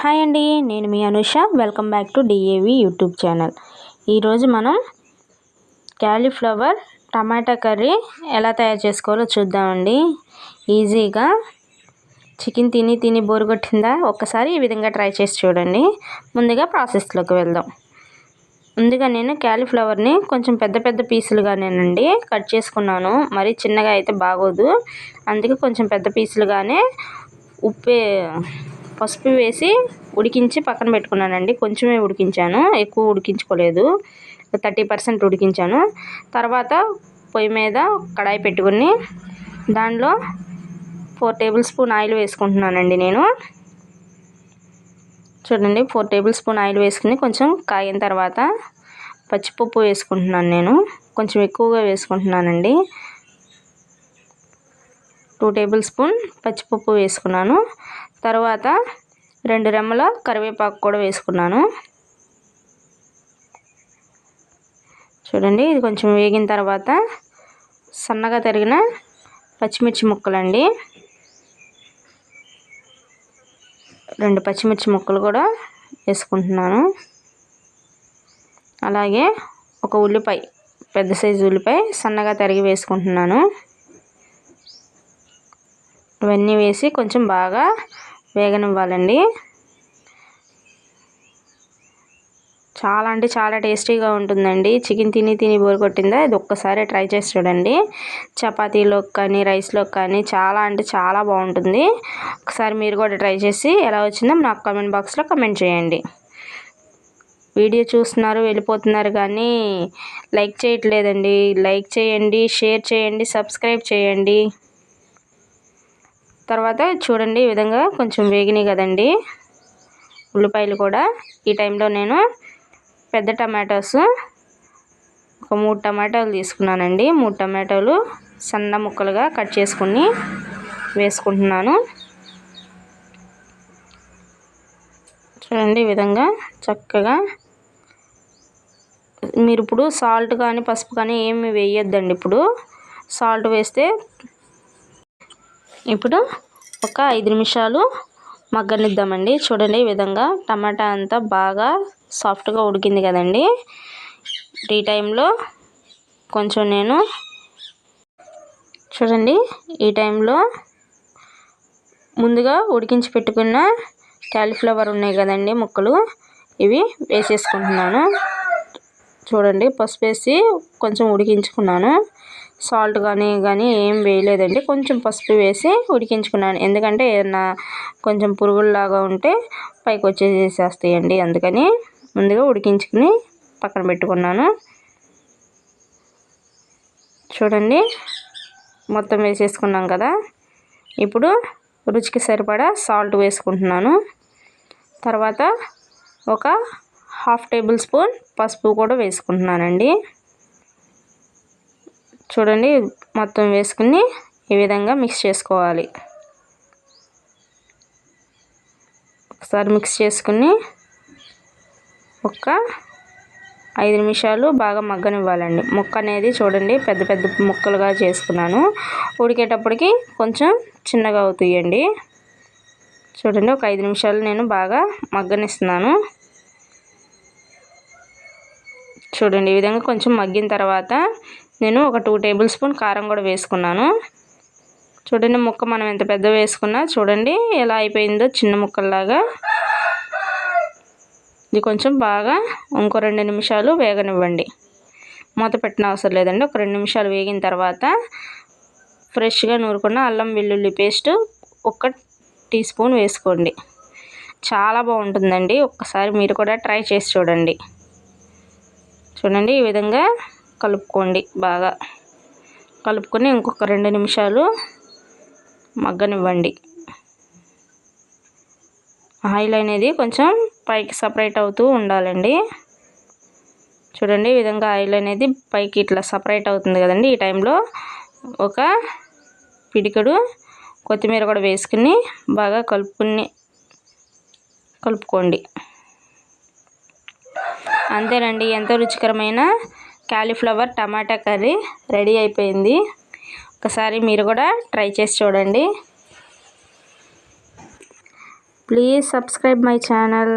Hi అండి నేను మీ Anusha. Welcome back to DAV YouTube channel. ఈరోజు మనం క్యాలీఫ్లవర్ టమాటా కర్రీ ఎలా తయారు చేసుకోవాలో చూద్దామండి. ఈజీగా చికెన్ తిని తిని బోరు కొట్టిందా? ఒక్కసారి ఈ విధంగా ట్రై చేసి చూడండి. ముందుగా ప్రాసెస్లోకి వెళ్దాం. ముందుగా నేను క్యాలీఫ్లవర్ని కొంచెం పెద్ద పెద్ద పీసులుగానేనండి కట్ చేసుకున్నాను. మరి చిన్నగా అయితే బాగోదు. అందుకే కొంచెం పెద్ద పీసులుగానే ఉప్పే పసుపు వేసి ఉడికించి పక్కన పెట్టుకున్నానండి. కొంచెమే ఉడికించాను. ఎక్కువ ఉడికించుకోలేదు. Thirty percent ఉడికించాను. తర్వాత పొయ్యి మీద కడాయి పెట్టుకుని దానిలో ఫోర్ టేబుల్ స్పూన్ ఆయిల్ వేసుకుంటున్నానండి నేను. చూడండి ఫోర్ టేబుల్ స్పూన్ ఆయిల్ వేసుకుని కొంచెం కాగిన తర్వాత పచ్చిపప్పు వేసుకుంటున్నాను నేను. కొంచెం ఎక్కువగా వేసుకుంటున్నానండి. టూ టేబుల్ స్పూన్ పచ్చిపప్పు వేసుకున్నాను. తర్వాత రెండు రెమ్మల కరివేపాకు కూడా వేసుకున్నాను. చూడండి ఇది కొంచెం వేగిన తర్వాత సన్నగా తరిగిన పచ్చిమిర్చి ముక్కలండి. రెండు పచ్చిమిర్చి ముక్కలు కూడా వేసుకుంటున్నాను. అలాగే ఒక ఉల్లిపాయ పెద్ద సైజు ఉల్లిపాయ సన్నగా తరిగి వేసుకుంటున్నాను. ఇవన్నీ వేసి కొంచెం బాగా వేగనివ్వాలండి. చాలా అంటే చాలా టేస్టీగా ఉంటుందండి. చికెన్ తిని తిని బోరు కొట్టిందా? ఇది ఒక్కసారి ట్రై చేసి చూడండి. చపాతీలోకి కానీ రైస్లోకి కానీ చాలా అంటే చాలా బాగుంటుంది. ఒకసారి మీరు కూడా ట్రై చేసి ఎలా వచ్చిందో నాకు కామెంట్ బాక్స్లో కమెంట్ చేయండి. వీడియో చూస్తున్నారు వెళ్ళిపోతున్నారు కానీ లైక్ చేయట్లేదండి. లైక్ చేయండి షేర్ చేయండి సబ్స్క్రైబ్ చేయండి. తర్వాత చూడండి ఈ విధంగా కొంచెం వేగినాయి కదండి. ఉల్లిపాయలు కూడా ఈ టైంలో నేను పెద్ద టమాటోస్ ఒక మూడు టమాటాలు తీసుకున్నానండి. మూడు టమాటాలు సన్న ముక్కలుగా కట్ చేసుకుని వేసుకుంటున్నాను. చూడండి ఈ విధంగా చక్కగా మీరు ఇప్పుడు సాల్ట్ కానీ పసుపు కానీ ఏమి వేయొద్దండి. ఇప్పుడు సాల్ట్ వేస్తే ఇప్పుడు ఒక ఐదు నిమిషాలు మగ్గనిద్దామండి. చూడండి ఈ విధంగా టమాటా అంతా బాగా సాఫ్ట్గా ఉడికింది కదండి. ఈ టైంలో కొంచెం నేను చూడండి ఈ టైంలో ముందుగా ఉడికించి పెట్టుకున్న క్యాలీఫ్లవర్ ఉన్నాయి కదండి ముక్కలు. ఇవి వేసేసుకుంటున్నాను. చూడండి పసుపు వేసి కొంచెం ఉడికించుకున్నాను. సాల్ట్ కానీ కానీ ఏం వేయలేదండి. కొంచెం పసుపు వేసి ఉడికించుకున్నాను. ఎందుకంటే ఏదన్నా కొంచెం పురుగుల్లాగా ఉంటే పైకి వచ్చేసేస్తాయండి అందుకని ముందుగా ఉడికించుకుని పక్కన పెట్టుకున్నాను. చూడండి మొత్తం వేసేసుకున్నాం కదా. ఇప్పుడు రుచికి సరిపడా సాల్ట్ వేసుకుంటున్నాను. తర్వాత ఒక హాఫ్ టేబుల్ స్పూన్ పసుపు కూడా వేసుకుంటున్నానండి. చూడండి మొత్తం వేసుకుని ఈ విధంగా మిక్స్ చేసుకోవాలి. ఒకసారి మిక్స్ చేసుకుని ఒక ఐదు నిమిషాలు బాగా మగ్గనివ్వాలండి. ముక్క అనేది చూడండి పెద్ద పెద్ద ముక్కలుగా చేసుకున్నాను. ఉడికేటప్పటికి కొంచెం చిన్నగా అవుతాయండి. చూడండి ఒక ఐదు నిమిషాలు నేను బాగా మగ్గనిస్తున్నాను. చూడండి ఈ విధంగా కొంచెం మగ్గిన తర్వాత నేను ఒక టూ టేబుల్ స్పూన్ కారం కూడా వేసుకున్నాను. చూడండి ముక్క మనం ఎంత పెద్ద వేసుకున్నా చూడండి ఎలా అయిపోయిందో చిన్న ముక్కల్లాగా. ఇది కొంచెం బాగా ఇంకో రెండు నిమిషాలు వేగనివ్వండి. మూత పెట్టిన అవసరం లేదండి ఒక రెండు నిమిషాలు వేగిన తర్వాత ఫ్రెష్గా నూరుకున్న అల్లం వెల్లుల్లి పేస్ట్ ఒక టీ స్పూన్ వేసుకోండి. చాలా బాగుంటుందండి ఒక్కసారి మీరు కూడా ట్రై చేసి చూడండి. చూడండి ఈ విధంగా కలుపుకోండి బాగా. కలుపుకొని ఇంకొక రెండు నిమిషాలు మగ్గనివ్వండి. ఆయిల్ అనేది కొంచెం పైకి సపరేట్ అవుతూ ఉండాలండి. చూడండి ఈ విధంగా ఆయిల్ అనేది పైకి ఇట్లా సపరేట్ అవుతుంది కదండి. ఈ టైంలో ఒక పిడికడు కొత్తిమీర కూడా వేసుకుని బాగా కలుపుకుని కలుపుకోండి. అంతేనండి ఎంతో రుచికరమైన క్యాలీఫ్లవర్ టమాటా కర్రీ రెడీ అయిపోయింది. ఒకసారి మీరు కూడా ట్రై చేసి చూడండి. Please subscribe my channel.